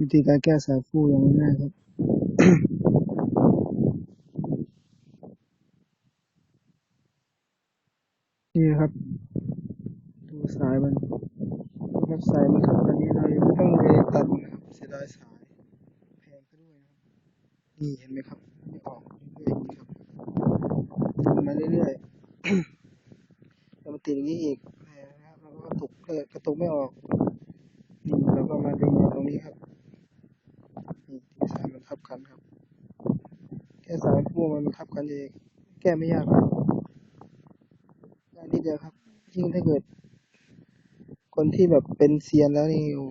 วิธีการแก้สายฟูอย่างง่ายครับ นี่ครับ ดูสายมันครับสายมันทับกันนี้เราไม่ต้องไปตัดนะครับเสียดายสายแพงซะด้วยนะครับนี่เห็นไหมครับไม่ออกเรื่อยๆอย่างนี้ครับทำมาเรื่อยๆแล้วมันติดอย่างนี้อีกแพงนะครับแล้วก็กระตุกเลยกระตุกไม่ออกนี่เราก็มาดึงตรงนี้ครับนี่ที่สายมันทับกันครับ แค่สายฟูมันมันทับกันเอง แก้ไม่ยากครับง่ายนิดเดียวครับ ยิ่งถ้าเกิด คนที่แบบเป็นเซียนแล้วนี่โอ้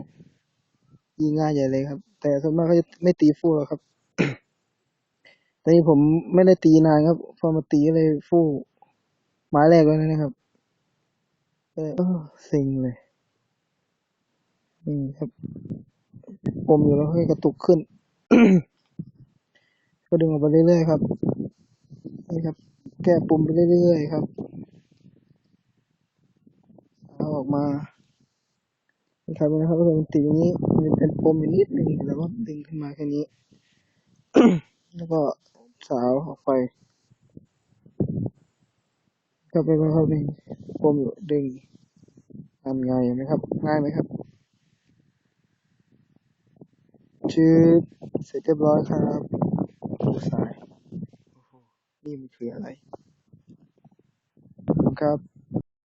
ยิ่งง่ายใหญ่เลยครับ แต่ส่วนมากเขาจะไม่ตีฟูหรอกครับแต่นี่ผมไม่ได้ตีนานครับ พอมาตีเลยฟูไม้แรกแล้วนะครับเออเซ็งเลยนี่ครับปมอยู่แล้วให้กระตุกขึ้น ก็ดึงออกไปเรื่อยๆครับนี่ครับ แก้ปุ่มไปเรื่อยๆครับเอาออกมาครับนะครับก็มันติอย่างนี้มันเป็นปมอยู่นิดนึงแล้วก็ดึงขึ้นมาแค่นี้ แล้วก็สาวออกไปก็เป็นค่อยๆดึงปมอยู่ดึงทำไงายไหมครับ ง่ายไหมครับชื่อเสร็จเรียบร้อยครับ ดูสายโอ้โหนี่มันคืออะไรขอบคุณครับ